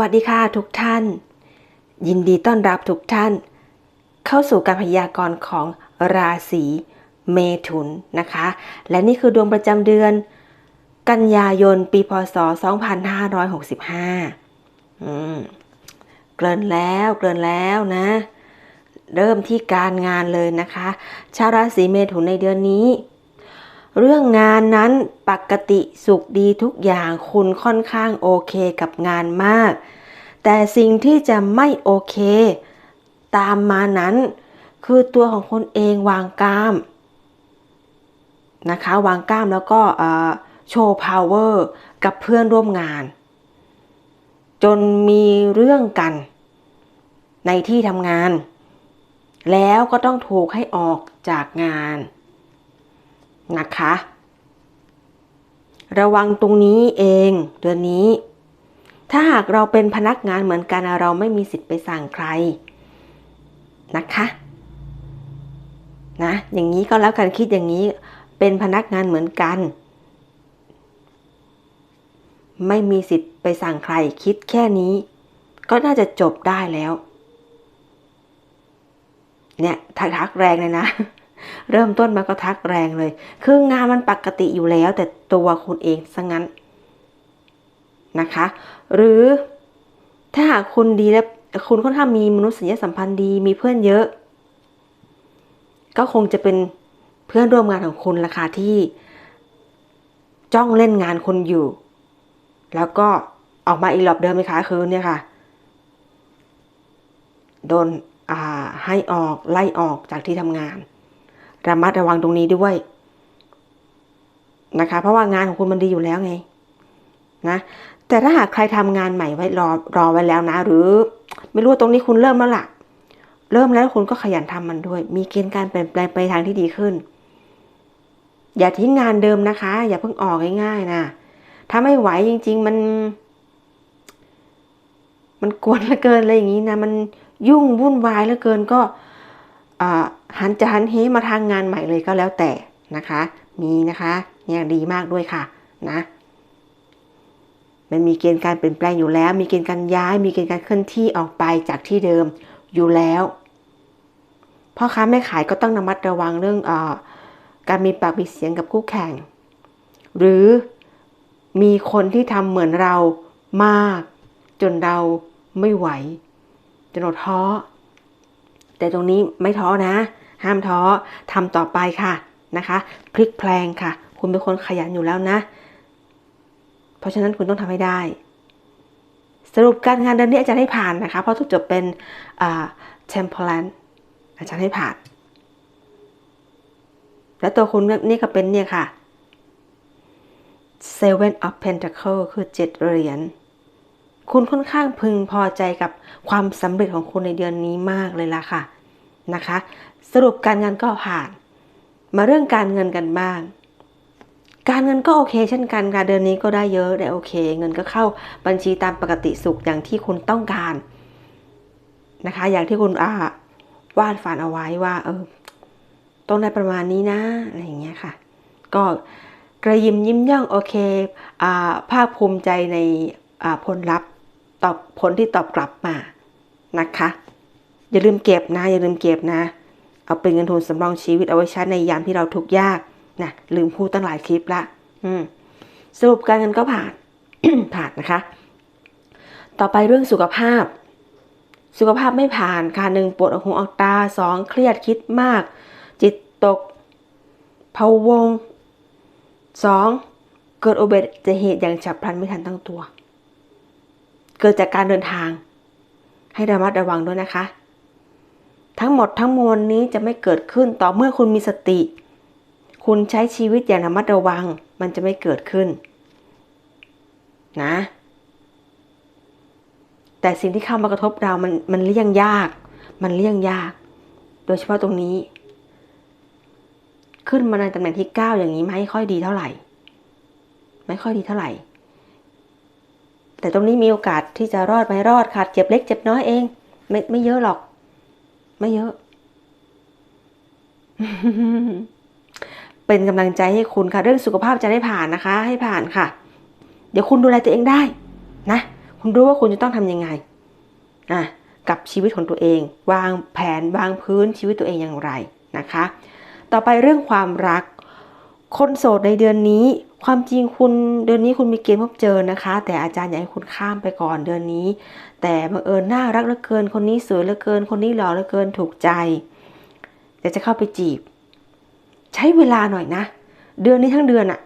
วัสดีค่ะทุกท่าน ยินดีต้อนรับทุกท่าน เข้าสู่การพยากรณ์ของราศีเมถุนนะคะ และนี่คือดวงประจำเดือน กันยายนปีพศ 2565อืมเกินแล้วเกินแล้วนะ เริ่มที่การงานเลยนะคะ ชาวราศีเมถุนในเดือนนี้ เรื่องงานนั้นปกติสุขดีทุกอย่างคุณค่อนข้างโอเคกับงานมาก แต่สิ่งที่จะไม่โอเค ตามมานั้น คือตัวของคนเองวางกล้ามนะคะ วางกล้ามแล้วก็โชว์พาวเวอร์กับเพื่อนร่วมงาน จนมีเรื่องกัน ในที่ทำงาน แล้วก็ต้องถูกให้ออกจากงาน นะคะ ระวังตรงนี้เองเดือนนี้ ถ้าหากเราเป็นพนักงานเหมือนกันเราไม่มีสิทธิ์ไปสั่งใครนะคะนะอย่างนี้ก็แล้วกันคิดอย่างนี้เป็นพนักงานเหมือนกัน ไม่มีสิทธิ์ไปสั่งใครคิดแค่นี้ ก็น่าจะจบได้แล้ว เนี่ยทักทักแรงเลยนะ เริ่มต้นมาก็ทักแรงเลย คืองานมันปกติอยู่แล้วแต่ตัวคุณเองซะงั้นนะคะ หรือถ้าหากคุณดีแล้วคุณค่อนข้างมีมนุษยสัมพันธ์ดีมีเพื่อนเยอะ ก็คงจะเป็นเพื่อนร่วมงานของคุณราคาที่จ้องเล่นงานคุณอยู่ แล้วก็ออกมาอีกรอบเดิมไหมคะคือเนี่ยค่ะ โดนให้ออกไล่ออกจากที่ทำงาน ระมัดระวังตรงนี้ด้วยนะคะ เพราะว่างานของคุณมันดีอยู่แล้วไงนะแต่ถ้าหากใครทำงานใหม่ไว้รอรอไว้แล้วนะ หรือไม่รู้ตรงนี้คุณเริ่มแล้วล่ะ เริ่มแล้วคุณก็ขยันทำมันด้วย มีเกณฑ์การเปลี่ยนแปลงไปทางที่ดีขึ้น อย่าทิ้งงานเดิมนะคะ อย่าเพิ่งออกง่ายๆนะถ้าไม่ไหวจริง ๆ มัน มันกวนเหลือเกินอะไรอย่างนี้นะมันยุ่งวุ่นวายเหลือเกินก็ หันจะหันเฮมาทางงานใหม่เลยก็แล้วแต่นะคะ มีนะคะเนี่ยดีมากด้วยค่ะนะมันมีเกณฑ์การเปลี่ยนแปลงอยู่แล้ว มีเกณฑ์การย้าย มีเกณฑ์การเคลื่อนที่ออกไปจากที่เดิมอยู่แล้วพ่อค้าแม่ขายก็ต้องระมัดระวังเรื่องอการมีปากมีเสียงกับคู่แข่ง หรือมีคนที่ทำเหมือนเรามาก จนเราไม่ไหว จนเราท้อ แต่ตรงนี้ไม่ท้อนะ ห้ามท้อทำต่อไปค่ะนะคะพลิกแพลงค่ะ คุณเป็นคนขยันอยู่แล้วนะ เพราะฉะนั้นคุณต้องทำให้ได้ สรุปการงานเดือนนี้อาจารย์ให้ผ่านนะคะ เพราะทุกจบเป็นอ่า temperance อาจารย์ให้ผ่าน แล้วตัวคุณนี่ก็เป็นเนี่ยค่ะ seven of pentacle คือเจ็ดเหรียญ คุณค่อนข้างพึงพอใจกับความสำเร็จของคุณในเดือนนี้มากเลยล่ะค่ะนะคะ สรุปการงานก็ผ่าน มาเรื่องการเงินกันบ้าง การเงินก็โอเค เช่นกันการเดือนนี้ก็ได้เยอะได้โอเค เงินก็เข้าบัญชีตามปกติสุขอย่างที่คุณต้องการนะคะ อย่างที่คุณอาวาดฝันเอาไว้ว่า เออต้องได้ประมาณนี้นะอะไรอย่างเงี้ยค่ะ ก็กระยิมยิ้มย่องโอเคอ่าภาคภูมิใจในผลลัพธ์ ตอบผลที่ตอบกลับมานะคะ อย่าลืมเก็บนะ อย่าลืมเก็บนะ เอาเป็นเงินทุนสำรองชีวิตเอาไว้ใช้ในยามที่เราทุกข์ยากนะลืมพูดตั้งหลายคลิปละสรุปการเงินก็ผ่าน ผ่านนะคะ ต่อไปเรื่องสุขภาพ สุขภาพไม่ผ่านค่ะหนึ่งปวดหัวออกตาสองเครียดคิดมาก จิตตกพะวงสองเกิดอุบัติเหตุอย่างฉับพลันไม่ทันตั้งตัว เกิดจากการเดินทาง ให้ระมัดระวังด้วยนะคะ ทั้งหมดทั้งมวลนี้จะไม่เกิดขึ้นต่อเมื่อคุณมีสติ คุณใช้ชีวิตอย่างระมัดระวัง มันจะไม่เกิดขึ้น นะ แต่สิ่งที่เข้ามากระทบเรามันมันเลี่ยงยาก มันเลี่ยงยาก โดยเฉพาะตรงนี้ ขึ้นมาในตำแหน่งที่เก้าอย่างนี้ไม่ค่อยดีเท่าไหร่ ไม่ค่อยดีเท่าไหร่แต่ตรงนี้มีโอกาส ที่จะรอดไหมรอดค่ะเจ็บเล็กเจ็บน้อยเอง ไม่ไม่เยอะหรอก ไม่เยอะ เป็นกำลังใจให้คุณค่ะ เรื่องสุขภาพจะได้ผ่านนะคะ ให้ผ่านค่ะ เดี๋ยวคุณดูแลตัวเองได้ นะ คุณรู้ว่าคุณจะต้องทำยังไง อะ กับชีวิตของตัวเอง วางแผนวางพื้นชีวิตตัวเองอย่างไรนะคะ ต่อไปเรื่องความรัก คนโสดในเดือนนี้ ความจริงคุณเดือนนี้คุณมีเกณฑ์พบเจอนะคะ แต่อาจารย์อยากให้คุณข้ามไปก่อนเดือนนี้ แต่บังเอิญน่ารักเหลือเกิน คนนี้สวยเหลือเกิน คนนี้หล่อเหลือเกินถูกใจแต่จะเข้าไปจีบ ใช้เวลาหน่อยนะ เดือนนี้ทั้งเดือนอะ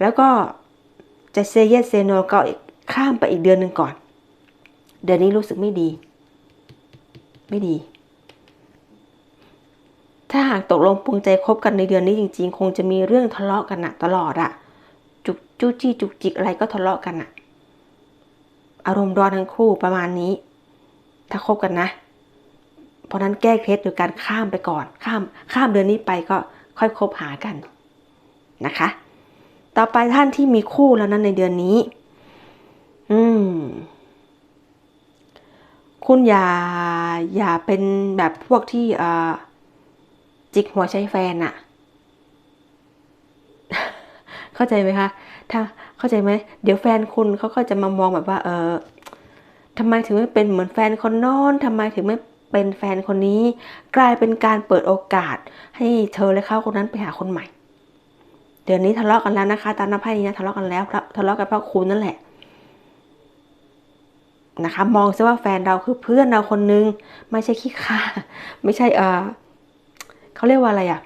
แล้วก็จะเซเยสเซโนก็ข้ามไปอีกเดือนหนึ่งก่อน เดือนนี้รู้สึกไม่ดี ไม่ดี ถ้าหากตกลงปรงใจคบกันในเดือนนี้จริง ๆ คงจะมีเรื่องทะเลาะกันอะตลอดอะจุกจู้จี้จุกจิกอะไรก็ทะเลาะกันอะอารมณ์ร้อนทั้งคู่ประมาณนี้ ถ้าคบกันนะ เพราะนั้นแก้เคล็ดโดยการข้ามไปก่อนข้ามข้ามเดือนนี้ไปก็ค่อยคบหากันนะคะ ต่อไปท่านที่มีคู่แล้วนั้นในเดือนนี้ อืม คุณอย่าอย่าเป็นแบบพวกที่อ่อ จิกหัวใช้แฟนอะเข้าใจไหมคะ ถ้าเข้าใจไหม เดี๋ยวแฟนคุณเขาก็จะมามองแบบว่า เออทำไมถึงไม่เป็นเหมือนแฟนคนน้นทำไมถึงไม่เป็นแฟนคนนี้ กลายเป็นการเปิดโอกาส ให้เธอและเขาคนนั้นไปหาคนใหม่ เดี๋ยวนี้ทะเลาะกันแล้วนะคะ ตามน้ำไพ่นี้นะทะเลาะกันแล้วครับทะเลาะกันเพราะคุณนั่นแหละนะคะ มองซะว่าแฟนเราคือเพื่อนเราคนนึง ไม่ใช่ขี้ข้าไม่ใช่เออ เขาเรียกว่าอะไรอะ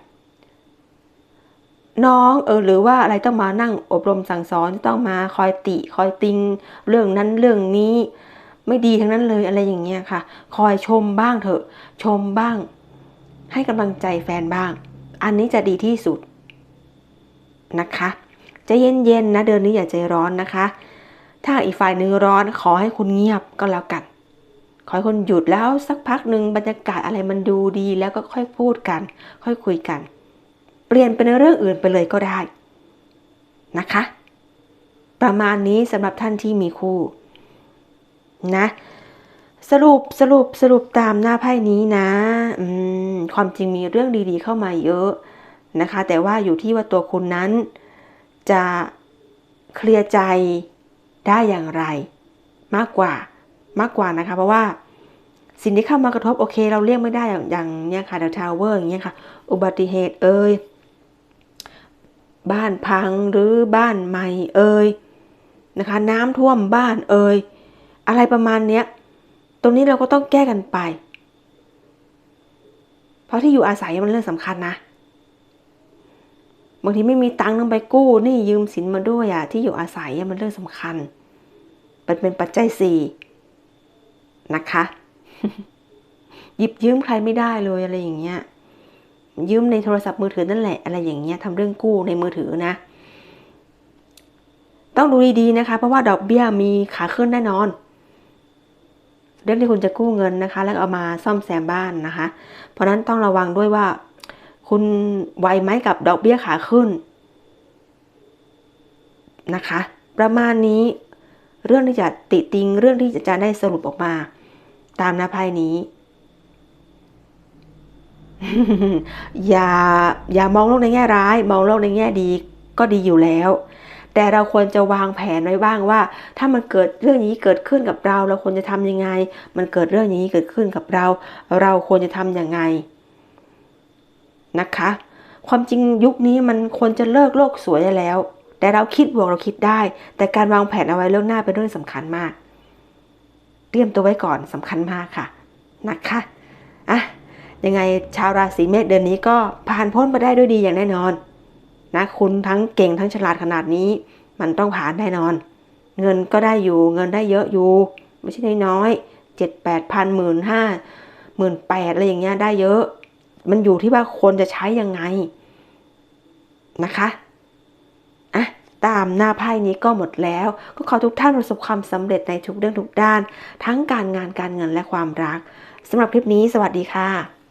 น้องเออหรือว่าอะไรต้องมานั่งอบรมสั่งสอนต้องมาคอยติ คอยติง เรื่องนั้นเรื่องนี้ ไม่ดีทั้งนั้นเลยอะไรอย่างเงี้ยค่ะ คอยชมบ้างเถอะ ชมบ้าง ให้กำลังใจแฟนบ้าง อันนี้จะดีที่สุดนะคะจะเย็นๆนะเดือนนี้อย่าใจร้อนนะคะ ถ้าอีกฝ่ายหนึ่งร้อนขอให้คุณเงียบก็แล้วกัน ขอให้คุณหยุดแล้วสักพักหนึ่งบรรยากาศอะไรมันดูดีแล้วก็ค่อยพูดกัน ค่อยคุยกัน เปลี่ยนเป็นเรื่องอื่นไปเลยก็ได้นะคะ ประมาณนี้สำหรับท่านที่มีคู่ นะ สรุปสรุปสรุปตามหน้าไพ่นี้นะความจริงมีเรื่องดีๆ เข้ามาเยอะนะคะ แต่ว่าอยู่ที่ว่าตัวคุณนั้น จะเคลียร์ใจได้อย่างไร มากกว่า มากกว่านะคะ เพราะว่าสิ่งที่เข้ามากระทบโอเค เราเลี่ยงไม่ได้อย่างอย่างเนี้ยค่ะเดาวทาวเวอร์อย่างเงี้ยค่ะ อุบัติเหตุเอ่ยบ้านพังหรือบ้านใหม่เอ่ยนะคะ น้ำท่วมบ้านเอ่ยอะไรประมาณเนี้ยตรงนี้เราก็ต้องแก้กันไป เพราะที่อยู่อาศัยมันเรื่องสำคัญนะบางทีไม่มีตังค์ต้องไปกู้นี่ยืมสินมาด้วยอะที่อยู่อาศัยมันเรื่องสำคัญเป็นเป็นปัจจัยสี่ นะคะ หยิบยืมใครไม่ได้เลยอะไรอย่างเงี้ย ยืมในโทรศัพท์มือถือนั่นแหละ อะไรอย่างเงี้ยทำเรื่องกู้ในมือถือนะ ต้องดูดีๆนะคะ เพราะว่าดอกเบี้ยมีขาขึ้นแน่นอนเรื่องที่คุณจะกู้เงินนะคะ แล้วเอามาซ่อมแซมบ้านนะคะ เพราะนั้นต้องระวังด้วยว่า คุณไวไหมกับดอกเบี้ยขาขึ้นนะคะ ประมาณนี้เรื่องที่จะติติงเรื่องที่จะได้สรุปออกมา ตามหน้าไพ่นี้ อย่าอย่ามองโลกในแง่ร้าย มองโลกในแง่ดีก็ดีอยู่แล้ว แต่เราควรจะวางแผนไว้บ้างว่า ถ้ามันเกิดเรื่องนี้เกิดขึ้นกับเรา เราควรจะทำยังไง มันเกิดเรื่องนี้เกิดขึ้นกับเรา เราควรจะทำยังไงนะคะ ความจริงยุคนี้มันควรจะเลิกโลกสวยได้แล้ว แต่เราคิดบวกเราคิดได้ แต่การวางแผนเอาไว้เรื่องหน้าเป็นเรื่องสำคัญมาก เตรียมตัวไว้ก่อนสำคัญมากค่ะนะคะอะยังไงชาวราศีเมษเดือนนี้ก็ผ่านพ้นไปได้ด้วยดีอย่างแน่นอนนะคุณทั้งเก่งทั้งฉลาดขนาดนี้ มันต้องผ่านแน่นอน เงินก็ได้อยู่เงินได้เยอะอยู่ ไม่ใช่น้อยเจ็ดแปดพันหมื่นห้าหมื่นแปดอะไรอย่างเงี้ยได้เยอะ มันอยู่ที่ว่าคนจะใช้ยังไงนะคะ ตามหน้าไพ่นี้ก็หมดแล้ว ก็ขอทุกท่านประสบความสำเร็จในทุกเรื่องทุกด้าน ทั้งการงานการเงินและความรักสำหรับคลิปนี้สวัสดีค่ะ